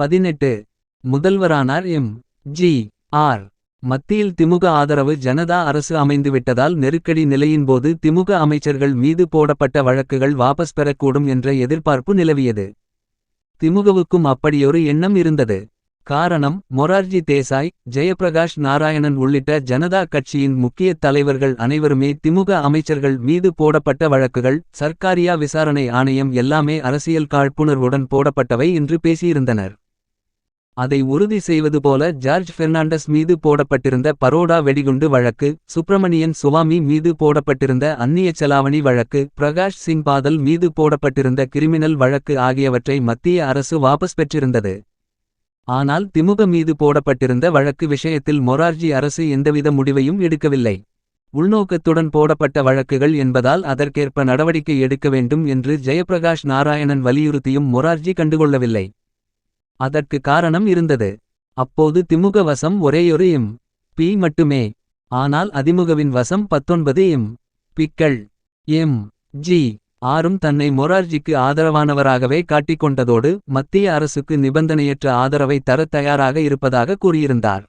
பதினெட்டு. முதல்வரானார் M. G. R. மத்தியில் திமுக ஆதரவு ஜனதா அரசு அமைந்துவிட்டதால் நெருக்கடி நிலையின் போது திமுக அமைச்சர்கள் மீது போடப்பட்ட வழக்குகள் வாபஸ் பெறக்கூடும் என்ற எதிர்பார்ப்பு நிலவியது. திமுகவுக்கும் அப்படியொரு எண்ணம் இருந்தது. காரணம் மொரார்ஜி தேசாய் ஜெயபிரகாஷ் நாராயணன் உள்ளிட்ட ஜனதா கட்சியின் முக்கிய தலைவர்கள் அனைவருமே திமுக அமைச்சர்கள் மீது போடப்பட்ட வழக்குகள் சர்க்காரியா விசாரணை ஆணையம் எல்லாமே அரசியல் காழ்ப்புணர்வுடன் போடப்பட்டவை என்று பேசியிருந்தனர். அதை உறுதி செய்வது போல ஜார்ஜ் பெர்னாண்டஸ் மீது போடப்பட்டிருந்த பரோடா வெடிகுண்டு வழக்கு சுப்பிரமணியன் சுவாமி மீது போடப்பட்டிருந்த அந்நிய செலாவணி வழக்கு பிரகாஷ் சிங் பாதல் மீது போடப்பட்டிருந்த கிரிமினல் வழக்கு ஆகியவற்றை மத்திய அரசு வாபஸ் பெற்றிருந்தது. ஆனால் திமுக மீது போடப்பட்டிருந்த வழக்கு விஷயத்தில் மொரார்ஜி அரசு எந்தவித முடிவையும் எடுக்கவில்லை. உள்நோக்கத்துடன் போடப்பட்ட வழக்குகள் என்பதால் அதற்கேற்ப நடவடிக்கை எடுக்க வேண்டும் என்று ஜெயபிரகாஷ் நாராயணன் வலியுறுத்தியும் மொரார்ஜி கண்டுகொள்ளவில்லை. அதற்கு காரணம் இருந்தது. அப்போது திமுக வசம் ஒரேயொரு இம். பி மட்டுமே. ஆனால் அதிமுகவின் வசம் பத்தொன்பது எம் பிக்கள். எம். ஜி. ஆரும் தன்னை மொரார்ஜிக்கு ஆதரவானவராகவே காட்டிக்கொண்டதோடு மத்திய அரசுக்கு நிபந்தனையற்ற ஆதரவை தரத் தயாராக இருப்பதாக கூறியிருந்தார்.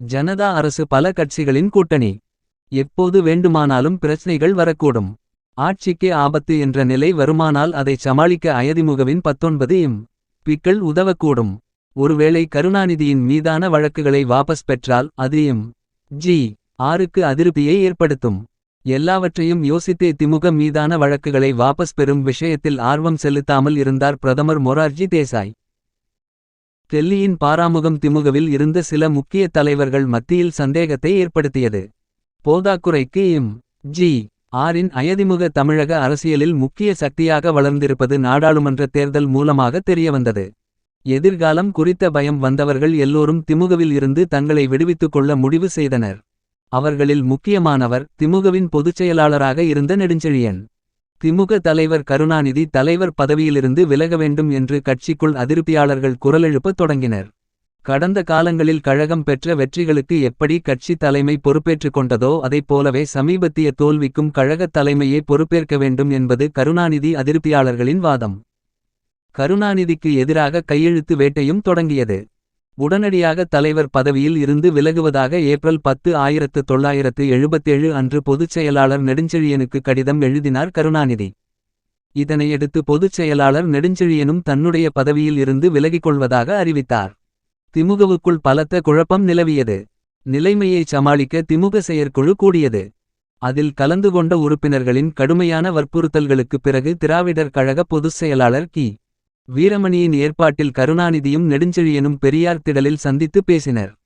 ஜனதா அரசு பல கட்சிகளின் கூட்டணி. எப்போது வேண்டுமானாலும் பிரச்சனைகள் வரக்கூடும். ஆட்சிக்கே ஆபத்து என்ற நிலை வருமானால் அதை சமாளிக்க அயதிமுகவின் பத்தொன்பது எம் பிக்கள் உதவக்கூடும். ஒருவேளை கருணாநிதியின் மீதான வழக்குகளை வாபஸ் பெற்றால் அதையும் ஜி. ஆறுக்கு அதிருப்தியை ஏற்படுத்தும். எல்லாவற்றையும் யோசித்தே திமுக மீதான வழக்குகளை வாபஸ் பெறும் விஷயத்தில் ஆர்வம் செலுத்தாமல் இருந்தார் பிரதமர் மொரார்ஜி தேசாய். டெல்லியின் பாராமுகம் திமுகவில் இருந்த சில முக்கிய தலைவர்கள் மத்தியில் சந்தேகத்தை ஏற்படுத்தியது. போதாக்குறைக்கு எம். ஜி. ஆரின் அயதிமுக தமிழக அரசியலில் முக்கிய சக்தியாக வளர்ந்திருப்பது நாடாளுமன்ற தேர்தல் மூலமாக தெரியவந்தது. எதிர்காலம் குறித்த பயம் வந்தவர்கள் எல்லோரும் திமுகவில் இருந்து தங்களை விடுவித்துக் கொள்ள முடிவு செய்தனர். அவர்களில் முக்கியமானவர் திமுகவின் பொதுச் செயலாளராக இருந்த நெடுஞ்செழியன். திமுக தலைவர் கருணாநிதி தலைவர் பதவியிலிருந்து விலக வேண்டும் என்று கட்சிக்குள் அதிருப்தியாளர்கள் குரலெழுப்பத் தொடங்கினர். கடந்த காலங்களில் கழகம் பெற்ற வெற்றிகளுக்கு எப்படி கட்சி தலைமை பொறுப்பேற்றுக் கொண்டதோ அதைப் போலவே சமீபத்திய தோல்விக்கும் கழகத் தலைமையே பொறுப்பேற்க வேண்டும் என்பது கருணாநிதி அதிருப்தியாளர்களின் வாதம். கருணாநிதிக்கு எதிராக கையெழுத்து வேட்டையும் தொடங்கியது. உடனடியாக தலைவர் பதவியில் இருந்து விலகுவதாக ஏப்ரல் பத்து ஆயிரத்து தொள்ளாயிரத்து எழுபத்தேழு அன்று பொதுச் செயலாளர் நெடுஞ்செழியனுக்கு கடிதம் எழுதினார் கருணாநிதி. இதனையடுத்து பொதுச் செயலாளர் நெடுஞ்செழியனும் தன்னுடைய பதவியில் இருந்து விலகிக் கொள்வதாக அறிவித்தார். திமுகவுக்குள் பலத்த குழப்பம் நிலவியது. நிலைமையை சமாளிக்க திமுக செயற்குழு கூடியது. அதில் கலந்து கொண்ட உறுப்பினர்களின் கடுமையான வற்புறுத்தல்களுக்குப் பிறகு திராவிடர் கழக பொதுச் செயலாளர் கி. வீரமணியின் ஏற்பாட்டில் கருணாநிதியும் நெடுஞ்செழியனும் பெரியார் திடலில் சந்தித்து பேசினர்.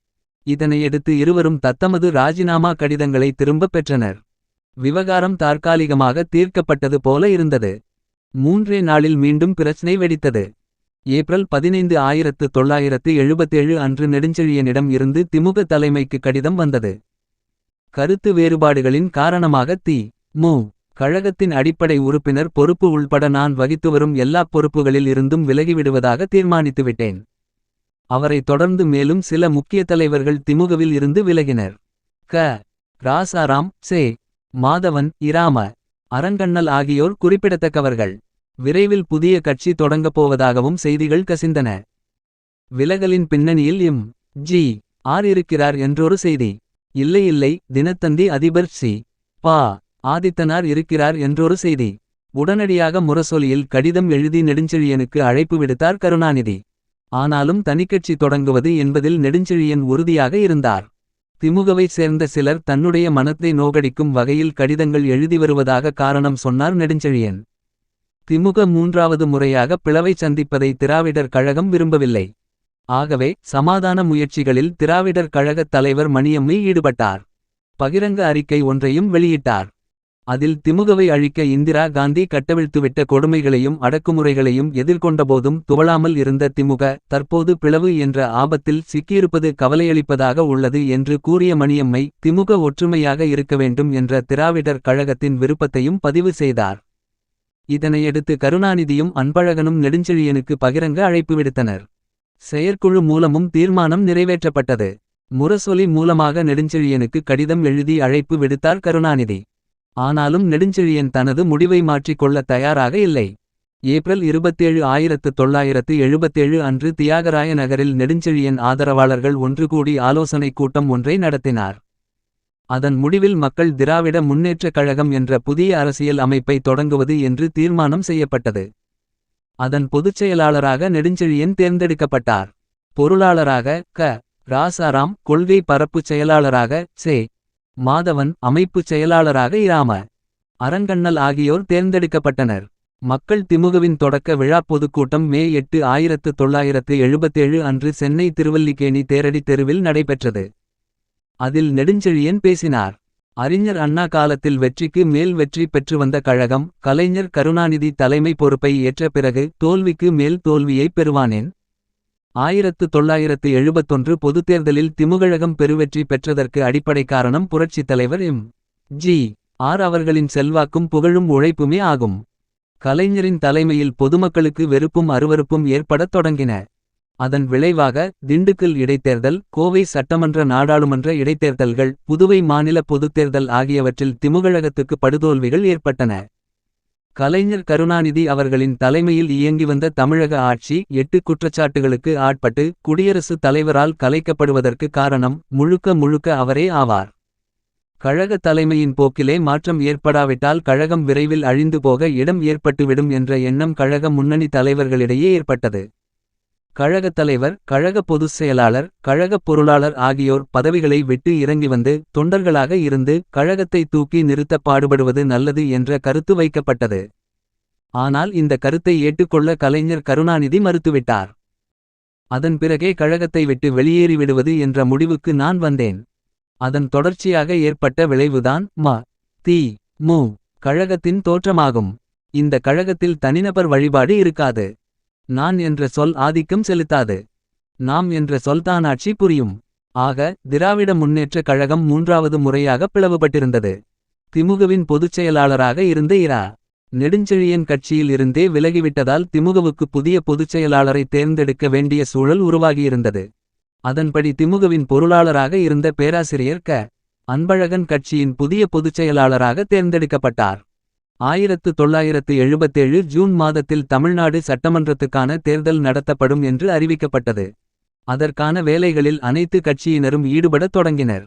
இதனையடுத்து இருவரும் தத்தமது ராஜினாமா கடிதங்களை திரும்பப் பெற்றனர். விவகாரம் தற்காலிகமாக தீர்க்கப்பட்டது போல இருந்தது. மூன்றே நாளில் மீண்டும் பிரச்சினை வெடித்தது. ஏப்ரல் பதினைந்து ஆயிரத்து தொள்ளாயிரத்து எழுபத்தேழு அன்று நெடுஞ்செழியனிடம் இருந்து திமுக தலைமைக்கு கடிதம் வந்தது. கருத்து வேறுபாடுகளின் காரணமாக தி. மு. கழகத்தின் அடிப்படை உறுப்பினர் பொறுப்பு உள்பட நான் வகித்து வரும் எல்லாப் பொறுப்புகளில் இருந்தும் விலகிவிடுவதாக தீர்மானித்துவிட்டேன். அவரை தொடர்ந்து மேலும் சில முக்கிய தலைவர்கள் திமுகவில் இருந்து விலகினர். க. ராசாராம் சே. மாதவன் இராம. அரங்கண்ணல் ஆகியோர் குறிப்பிடத்தக்கவர்கள். விரைவில் புதிய கட்சி தொடங்கப் போவதாகவும் செய்திகள் கசிந்தன. விலகலின் பின்னணியில் எம். ஜி. ஆர். இருக்கிறார் என்றொரு செய்தி. இல்லை இல்லை தினத்தந்தி அதிபர் சி. பா. ஆதித்தனார் இருக்கிறார் என்றொரு செய்தி. உடனடியாக முரசொலியில் கடிதம் எழுதி நெடுஞ்செழியனுக்கு அழைப்பு விடுத்தார் கருணாநிதி. ஆனாலும் தனிக்கட்சி தொடங்குவது என்பதில் நெடுஞ்செழியன் உறுதியாக இருந்தார். திமுகவைச் சேர்ந்த சிலர் தன்னுடைய மனத்தை நோகடிக்கும் வகையில் கடிதங்கள் எழுதி வருவதாக காரணம் சொன்னார் நெடுஞ்செழியன். திமுக மூன்றாவது முறையாக பிளவை சந்திப்பதை திராவிடர் கழகம் விரும்பவில்லை. ஆகவே சமாதான முயற்சிகளில் திராவிடர் கழகத் தலைவர் மணியம்மை ஈடுபட்டார். பகிரங்க அறிக்கை ஒன்றையும் வெளியிட்டார். அதில் திமுகவை அழிக்க இந்திரா காந்தி கட்டவிழ்த்துவிட்ட கொடுமைகளையும் அடக்குமுறைகளையும் எதிர்கொண்டபோதும் துவளாமல் இருந்த திமுக தற்போது பிளவு என்ற ஆபத்தில் சிக்கியிருப்பது கவலையளிப்பதாக உள்ளது என்று கூறிய மணியம்மை திமுக ஒற்றுமையாக இருக்க வேண்டும் என்ற திராவிடர் கழகத்தின் விருப்பத்தையும் பதிவு செய்தார். இதனையடுத்து கருணாநிதியும் அன்பழகனும் நெடுஞ்செழியனுக்கு பகிரங்க அழைப்பு விடுத்தனர். செயற்குழு மூலமும் தீர்மானம் நிறைவேற்றப்பட்டது. முரசொலி மூலமாக நெடுஞ்செழியனுக்கு கடிதம் எழுதி அழைப்பு விடுத்தார் கருணாநிதி. ஆனாலும் நெடுஞ்செழியன் தனது முடிவை மாற்றிக்கொள்ள தயாராக இல்லை. ஏப்ரல் இருபத்தேழு ஆயிரத்து தொள்ளாயிரத்து எழுபத்தேழு அன்று தியாகராய நகரில் நெடுஞ்செழியன் ஆதரவாளர்கள் ஒன்று கூடி ஆலோசனைக் கூட்டம் ஒன்றை நடத்தினார். அதன் முடிவில் மக்கள் திராவிட முன்னேற்றக் கழகம் என்ற புதிய அரசியல் அமைப்பை தொடங்குவது என்று தீர்மானம் செய்யப்பட்டது. அதன் பொதுச் செயலாளராக நெடுஞ்செழியன் தேர்ந்தெடுக்கப்பட்டார். பொருளாளராக க. ராசாராம் கொள்கை பரப்புச் செயலாளராக சே. மாதவன் அமைப்புச் செயலாளராக இராம. அரங்கண்ணல் ஆகியோர் தேர்ந்தெடுக்கப்பட்டனர். மக்கள் திமுகவின் தொடக்க விழா பொதுக்கூட்டம் மே எட்டு ஆயிரத்து தொள்ளாயிரத்து எழுபத்தேழு அன்று சென்னை திருவல்லிக்கேணி தேரடி தெருவில் நடைபெற்றது. அதில் நெடுஞ்செழியன் பேசினார். அறிஞர் அண்ணா காலத்தில் வெற்றிக்கு மேல் வெற்றி பெற்று வந்த கழகம் கலைஞர் கருணாநிதி தலைமை பொறுப்பை ஏற்ற பிறகு தோல்விக்கு மேல் தோல்வியை பெறுவானேன். ஆயிரத்து தொள்ளாயிரத்து எழுபத்தொன்று பொதுத் தேர்தலில் திமுகழகம் பெருவெற்றி பெற்றதற்கு அடிப்படை காரணம் புரட்சித் தலைவர் எம். ஜி. ஆர். அவர்களின் செல்வாக்கும் புகழும் உழைப்புமே ஆகும். கலைஞரின் தலைமையில் பொதுமக்களுக்கு வெறுப்பும் அருவருப்பும் ஏற்படத் தொடங்கின. அதன் விளைவாக திண்டுக்கல் இடைத்தேர்தல் கோவை சட்டமன்ற நாடாளுமன்ற இடைத்தேர்தல்கள் புதுவை மாநில பொதுத்தேர்தல் ஆகியவற்றில் திமுகழகத்துக்கு படுதோல்விகள் ஏற்பட்டன. கலைஞர் கருணாநிதி அவர்களின் தலைமையில் இயங்கி வந்த தமிழக ஆட்சி எட்டு குற்றச்சாட்டுகளுக்கு ஆட்பட்டு குடியரசுத் தலைவரால் கலைக்கப்படுவதற்கு காரணம் முழுக்க முழுக்க அவரே ஆவார். கழக தலைமையின் போக்கிலே மாற்றம் ஏற்படாவிட்டால் கழகம் விரைவில் அழிந்து போக இடம் ஏற்பட்டுவிடும் என்ற எண்ணம் கழக முன்னணி தலைவர்களிடையே ஏற்பட்டது. கழகத் தலைவர் கழக பொதுச் செயலாளர் கழகப் பொருளாளர் ஆகியோர் பதவிகளை விட்டு இறங்கி வந்து தொண்டர்களாக இருந்து கழகத்தை தூக்கி நிறுத்த பாடுபடுவது நல்லது என்ற கருத்து வைக்கப்பட்டது. ஆனால் இந்த கருத்தை ஏற்றுக்கொள்ள கலைஞர் கருணாநிதி மறுத்துவிட்டார். அதன் பிறகே கழகத்தை விட்டு வெளியேறிவிடுவது என்ற முடிவுக்கு நான் வந்தேன். அதன் தொடர்ச்சியாக ஏற்பட்ட விளைவுதான் ம. தி. மு. கழகத்தின் தோற்றமாகும். இந்த கழகத்தில் தனிநபர் வழிபாடு இருக்காது. நான் என்ற சொல் ஆதிக்கம் செலுத்தாது. நாம் என்ற சொல்தானாட்சி புரியும். ஆக திராவிட முன்னேற்றக் கழகம் மூன்றாவது முறையாக பிளவுபட்டிருந்தது. திமுகவின் பொதுச் செயலாளராக இருந்த இரா. நெடுஞ்செழியன் கட்சியில் இருந்தே விலகிவிட்டதால் திமுகவுக்கு புதிய பொதுச் செயலாளரை தேர்ந்தெடுக்க வேண்டிய சூழல் உருவாகியிருந்தது. அதன்படி திமுகவின் பொருளாளராக இருந்த பேராசிரியர் க. அன்பழகன் கட்சியின் புதிய பொதுச் செயலாளராக தேர்ந்தெடுக்கப்பட்டார். ஆயிரத்து தொள்ளாயிரத்து எழுபத்தேழு ஜூன் மாதத்தில் தமிழ்நாடு சட்டமன்றத்துக்கான தேர்தல் நடத்தப்படும் என்று அறிவிக்கப்பட்டது. அதற்கான வேலைகளில் அனைத்து கட்சியினரும் ஈடுபடத் தொடங்கினர்.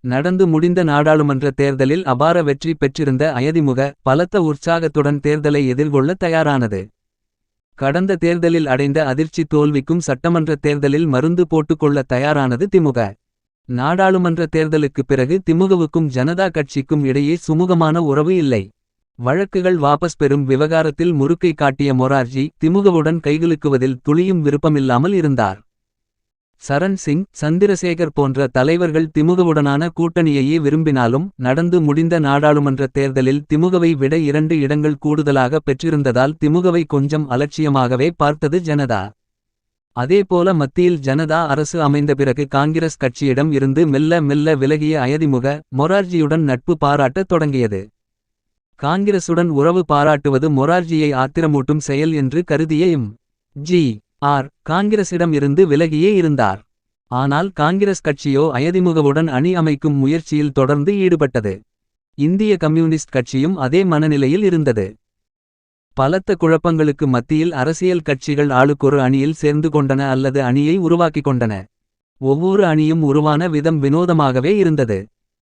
நடந்து முடிந்த நாடாளுமன்ற தேர்தலில் அபார வெற்றி பெற்றிருந்த அயதிமுக பலத்த உற்சாகத்துடன் தேர்தலை எதிர்கொள்ள தயாரானது. கடந்த தேர்தலில் அடைந்த அதிர்ச்சி தோல்விக்கும் சட்டமன்ற தேர்தலில் மருந்து போட்டுக்கொள்ள தயாரானது திமுக. நாடாளுமன்ற தேர்தலுக்குப் பிறகு திமுகவுக்கும் ஜனதா கட்சிக்கும் இடையே சுமூகமான உறவு இல்லை. வழக்குகள் வாபஸ் பெறும் விவகாரத்தில் முறுக்கை காட்டிய மொரார்ஜி திமுகவுடன் கைகுலுக்குவதில் துளியும் விருப்பமில்லாமல் இருந்தார். சரண் சிங் சந்திரசேகர் போன்ற தலைவர்கள் திமுகவுடனான கூட்டணியையே விரும்பினாலும் நடந்து முடிந்த நாடாளுமன்ற தேர்தலில் திமுகவை விட இரண்டு இடங்கள் கூடுதலாக பெற்றிருந்ததால் திமுகவை கொஞ்சம் அலட்சியமாகவே பார்த்தது ஜனதா. அதேபோல மத்தியில் ஜனதா அரசு அமைந்த பிறகு காங்கிரஸ் கட்சியிடம் இருந்து மெல்ல மெல்ல விலகிய அயதிமுக மொரார்ஜியுடன் நட்பு பாராட்டத் தொடங்கியது. காங்கிரசுடன் உறவு பாராட்டுவது மொரார்ஜியை ஆத்திரமூட்டும் செயல் என்று கருதிய எம். ஜி. ஆர். காங்கிரசிடம் இருந்து விலகியே இருந்தார். ஆனால் காங்கிரஸ் கட்சியோ அயதிமுகவுடன் அணி அமைக்கும் முயற்சியில் தொடர்ந்து ஈடுபட்டது. இந்திய கம்யூனிஸ்ட் கட்சியும் அதே மனநிலையில் இருந்தது. பலத்த குழப்பங்களுக்கு மத்தியில் அரசியல் கட்சிகள் ஆளுக்கொரு அணியில் சேர்ந்து கொண்டன அல்லது அணியை உருவாக்கிக் கொண்டன. ஒவ்வொரு அணியும் உருவான விதம் வினோதமாகவே இருந்தது.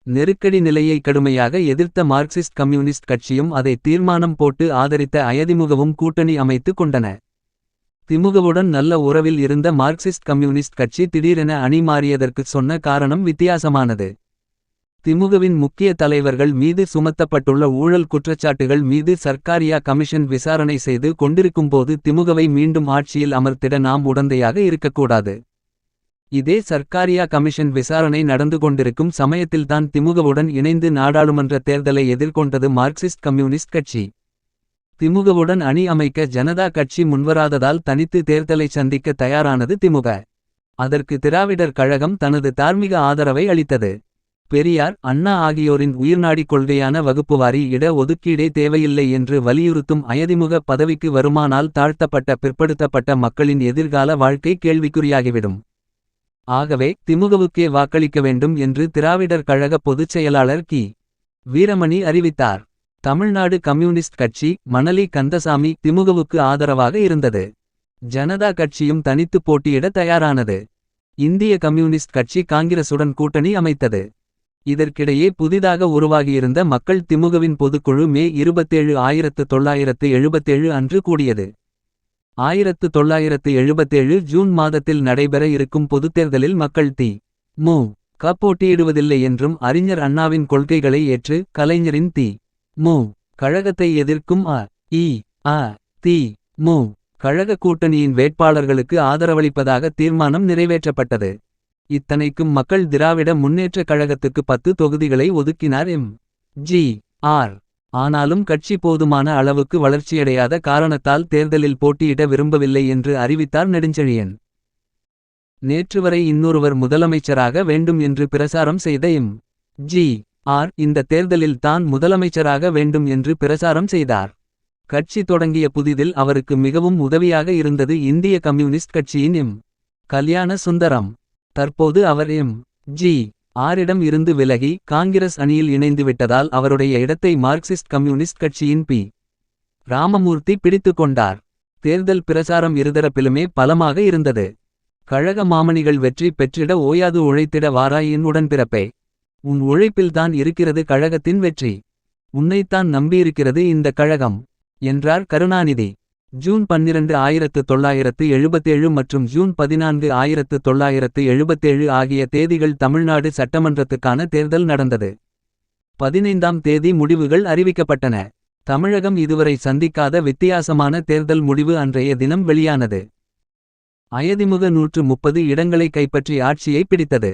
நெருக்கடி நிலையை கடுமையாக எதிர்த்த மார்க்சிஸ்ட் கம்யூனிஸ்ட் கட்சியும் அதை தீர்மானம் போட்டு ஆதரித்த அயதிமுகவும் கூட்டணி அமைத்து கொண்டன. திமுகவுடன் நல்ல உறவில் இருந்த மார்க்சிஸ்ட் கம்யூனிஸ்ட் கட்சி திடீரென அணி மாறியதற்கு சொன்ன காரணம் வித்தியாசமானது. திமுகவின் முக்கிய தலைவர்கள் மீது சுமத்தப்பட்டுள்ள ஊழல் குற்றச்சாட்டுகள் மீது சர்க்காரியா கமிஷன் விசாரணை செய்து கொண்டிருக்கும்போது திமுகவை மீண்டும் ஆட்சியில் அமர்த்திட நாம் உடந்தையாக இருக்கக்கூடாது. இதே சர்க்காரியா கமிஷன் விசாரணை நடந்து கொண்டிருக்கும் சமயத்தில்தான் திமுகவுடன் இணைந்து நாடாளுமன்ற தேர்தலை எதிர்கொண்டது மார்க்சிஸ்ட் கம்யூனிஸ்ட் கட்சி. திமுகவுடன் அணி அமைக்க ஜனதா கட்சி முன்வராததால் தனித்து தேர்தலை சந்திக்க தயாரானது திமுக. அதற்கு திராவிடர் கழகம் தனது தார்மீக ஆதரவை அளித்தது. பெரியார் அண்ணா ஆகியோரின் உயிர்நாடி கொள்கையான வகுப்புவாரி இட ஒதுக்கீடே தேவையில்லை என்று வலியுறுத்தும் அயதிமுக பதவிக்கு வருமானால் தாழ்த்தப்பட்ட பிற்படுத்தப்பட்ட மக்களின் எதிர்கால வாழ்க்கை கேள்விக்குறியாகிவிடும். ஆகவே திமுகவுக்கே வாக்களிக்க வேண்டும் என்று திராவிடர் கழக பொதுச் செயலாளர் கி. வீரமணி அறிவித்தார். தமிழ்நாடு கம்யூனிஸ்ட் கட்சி மணலி கந்தசாமி திமுகவுக்கு ஆதரவாக இருந்தது. ஜனதா கட்சியும் தனித்து போட்டியிட தயாரானது. இந்திய கம்யூனிஸ்ட் கட்சி காங்கிரசுடன் கூட்டணி அமைத்தது. இதற்கிடையே புதிதாக உருவாகியிருந்த மக்கள் திமுகவின் பொதுக்குழு மே இருபத்தேழு ஆயிரத்து தொள்ளாயிரத்து எழுபத்தேழு அன்று கூடியது. ஆயிரத்து தொள்ளாயிரத்து எழுபத்தேழு ஜூன் மாதத்தில் நடைபெற இருக்கும் பொதுத்தேர்தலில் மக்கள் தி. மு. க. போட்டியிடுவதில்லை என்றும் அறிஞர் அண்ணாவின் கொள்கைகளை ஏற்று கலைஞரின் தி. மு. கழகத்தை எதிர்க்கும் அ. இ. அ. தி. மு. கழக கூட்டணியின் வேட்பாளர்களுக்கு ஆதரவளிப்பதாக தீர்மானம் நிறைவேற்றப்பட்டது. இத்தனைக்கும் மக்கள் திராவிட முன்னேற்றக் கழகத்துக்கு பத்து தொகுதிகளை ஒதுக்கினார் எம். ஜி. ஆர். ஆனாலும் கட்சி போதுமான அளவுக்கு வளர்ச்சியடையாத காரணத்தால் தேர்தலில் போட்டியிட விரும்பவில்லை என்று அறிவித்தார் நெடுஞ்செழியன். நேற்று வரை இன்னொருவர் முதலமைச்சராக வேண்டும் என்று பிரசாரம் செய்த எம். ஜி. ஆர். இந்த தேர்தலில் தான் முதலமைச்சராக வேண்டும் என்று பிரசாரம் செய்தார். கட்சி தொடங்கிய புதிதில் அவருக்கு மிகவும் உதவியாக இருந்தது இந்திய கம்யூனிஸ்ட் கட்சியின் எம். கல்யாண சுந்தரம். தற்போது அவர் எம். ஜி. ஆரிடம் இருந்து விலகி காங்கிரஸ் அணியில் இணைந்து விட்டதால் அவருடைய இடத்தை மார்க்சிஸ்ட் கம்யூனிஸ்ட் கட்சியின் பி. ராமமூர்த்தி பிடித்து கொண்டார். தேர்தல் பிரசாரம் இருதரப்பிலுமே பலமாக இருந்தது. கழக மாமணிகள் வெற்றி பெற்றிட ஓயாது உழைத்திட வாராயின் உடன்பிறப்பே. உன் உழைப்பில்தான் இருக்கிறது கழகத்தின் வெற்றி. உன்னைத்தான் நம்பியிருக்கிறது இந்த கழகம் என்றார் கருணாநிதி. ஜூன் பன்னிரண்டு ஆயிரத்து தொள்ளாயிரத்து எழுபத்தேழு மற்றும் ஜூன் பதினான்கு ஆயிரத்து தொள்ளாயிரத்து எழுபத்தேழு ஆகிய தேதிகள் தமிழ்நாடு சட்டமன்றத்துக்கான தேர்தல் நடந்தது. பதினைந்தாம் தேதி முடிவுகள் அறிவிக்கப்பட்டன. தமிழகம் இதுவரை சந்திக்காத வித்தியாசமான தேர்தல் முடிவு அன்றைய தினம் வெளியானது. அயதிமுக நூற்று முப்பது இடங்களை கைப்பற்றி ஆட்சியை பிடித்தது.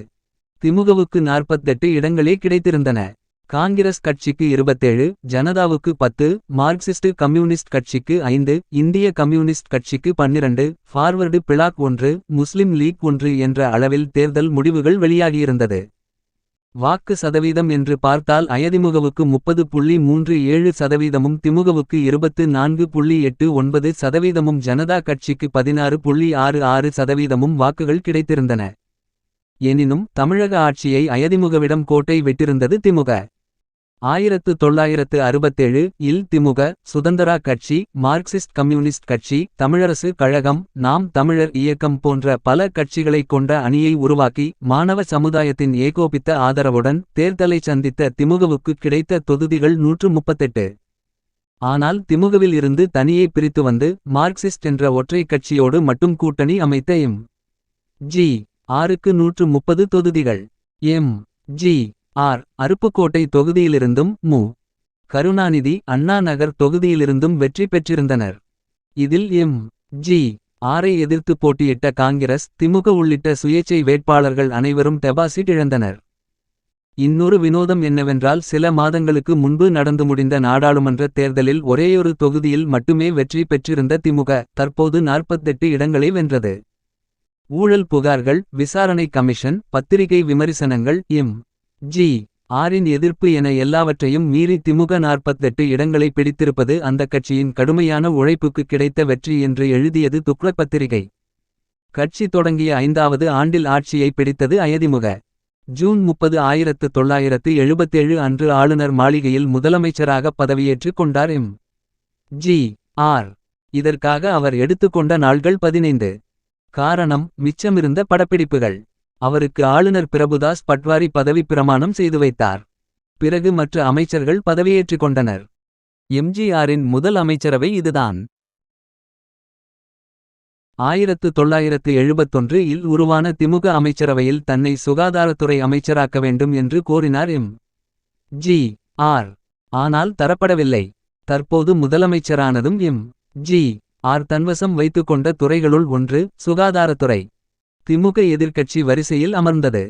திமுகவுக்கு நாற்பத்தெட்டு இடங்களே கிடைத்திருந்தன. காங்கிரஸ் கட்சிக்கு இருபத்தேழு ஜனதாவுக்கு பத்து மார்க்சிஸ்ட் கம்யூனிஸ்ட் கட்சிக்கு ஐந்து இந்திய கம்யூனிஸ்ட் கட்சிக்கு பன்னிரண்டு ஃபார்வர்டு பிளாக் ஒன்று முஸ்லிம் லீக் ஒன்று என்ற அளவில் தேர்தல் முடிவுகள் வெளியாகியிருந்தது. வாக்கு சதவீதம் என்று பார்த்தால் அயதிமுகவுக்கு முப்பது புள்ளி மூன்று ஏழு சதவீதமும் திமுகவுக்கு இருபத்து நான்கு புள்ளி எட்டு ஒன்பது சதவீதமும் ஜனதா கட்சிக்கு பதினாறு புள்ளி ஆறு ஆறு சதவீதமும் வாக்குகள் கிடைத்திருந்தன. எனினும் தமிழக ஆட்சியை அயதிமுகவிடம் கோட்டை விட்டிருந்தது திமுக. ஆயிரத்து தொள்ளாயிரத்து அறுபத்தேழு இல் திமுக சுதந்திரா கட்சி மார்க்சிஸ்ட் கம்யூனிஸ்ட் கட்சி தமிழரசு கழகம் நாம் தமிழர் இயக்கம் போன்ற பல கட்சிகளைக் கொண்ட அணியை உருவாக்கி மாணவ சமுதாயத்தின் ஏகோபித்த ஆதரவுடன் தேர்தலை சந்தித்த திமுகவுக்கு கிடைத்த தொகுதிகள் நூற்று முப்பத்தெட்டு ஆனால் திமுகவில் இருந்து தனியே பிரித்து வந்து மார்க்சிஸ்ட் என்ற ஒற்றை கட்சியோடு மட்டும் கூட்டணி அமைத்த எம். ஜி. ஆறுக்கு நூற்று முப்பது தொகுதிகள். எம். ஜி. ஆர். அருப்புக்கோட்டை தொகுதியிலிருந்தும் மு. கருணாநிதி அண்ணா நகர் தொகுதியிலிருந்தும் வெற்றி பெற்றிருந்தனர். இதில் எம். ஜி. ஆரை எதிர்த்து போட்டியிட்ட காங்கிரஸ் திமுக உள்ளிட்ட சுயேச்சை வேட்பாளர்கள் அனைவரும் டெபாசிட் இழந்தனர். இன்னொரு வினோதம் என்னவென்றால் சில மாதங்களுக்கு முன்பு நடந்து முடிந்த நாடாளுமன்ற தேர்தலில் ஒரேயொரு தொகுதியில் மட்டுமே வெற்றி பெற்றிருந்த திமுக தற்போது நாற்பத்தெட்டு இடங்களை வென்றது. ஊழல் புகார்கள் விசாரணை கமிஷன் பத்திரிகை விமரிசனங்கள் எம். ஜி. ஆரின் எதிர்ப்பு என எல்லாவற்றையும் மீறி திமுக நாற்பத்தெட்டு இடங்களை பிடித்திருப்பது அந்த கட்சியின் கடுமையான உழைப்புக்கு கிடைத்த வெற்றி என்று எழுதியது துக்ளக் பத்திரிகை கட்சி தொடங்கிய ஐந்தாவது ஆண்டில் ஆட்சியை பிடித்தது அயதிமுக. ஜூன் முப்பது ஆயிரத்து தொள்ளாயிரத்து எழுபத்தேழு அன்று ஆளுநர் மாளிகையில் முதலமைச்சராக பதவியேற்றுக் கொண்டார் எம். ஜி. ஆர். இதற்காக அவர் எடுத்துக்கொண்ட நாள்கள் பதினைந்து. காரணம் மிச்சமிருந்த படப்பிடிப்புகள். அவருக்கு ஆளுநர் பிரபுதாஸ் பட்வாரி பதவி பிரமாணம் செய்து வைத்தார். பிறகு மற்ற அமைச்சர்கள் பதவியேற்றுக் கொண்டனர். எம்ஜிஆரின் முதல் அமைச்சரவை இதுதான். ஆயிரத்து தொள்ளாயிரத்து எழுபத்தொன்று இல் உருவான திமுக அமைச்சரவையில் தன்னை சுகாதாரத்துறை அமைச்சராக்க வேண்டும் என்று கோரினார் எம். ஜி. ஆர். ஆனால் தரப்படவில்லை. தற்போது முதலமைச்சரானதும் எம். ஜி. ஆர். தன்வசம் வைத்துக்கொண்ட துறைகளுள் ஒன்று சுகாதாரத்துறை. திமுக எதிர்க்கட்சி வரிசையில் அமர்ந்தது.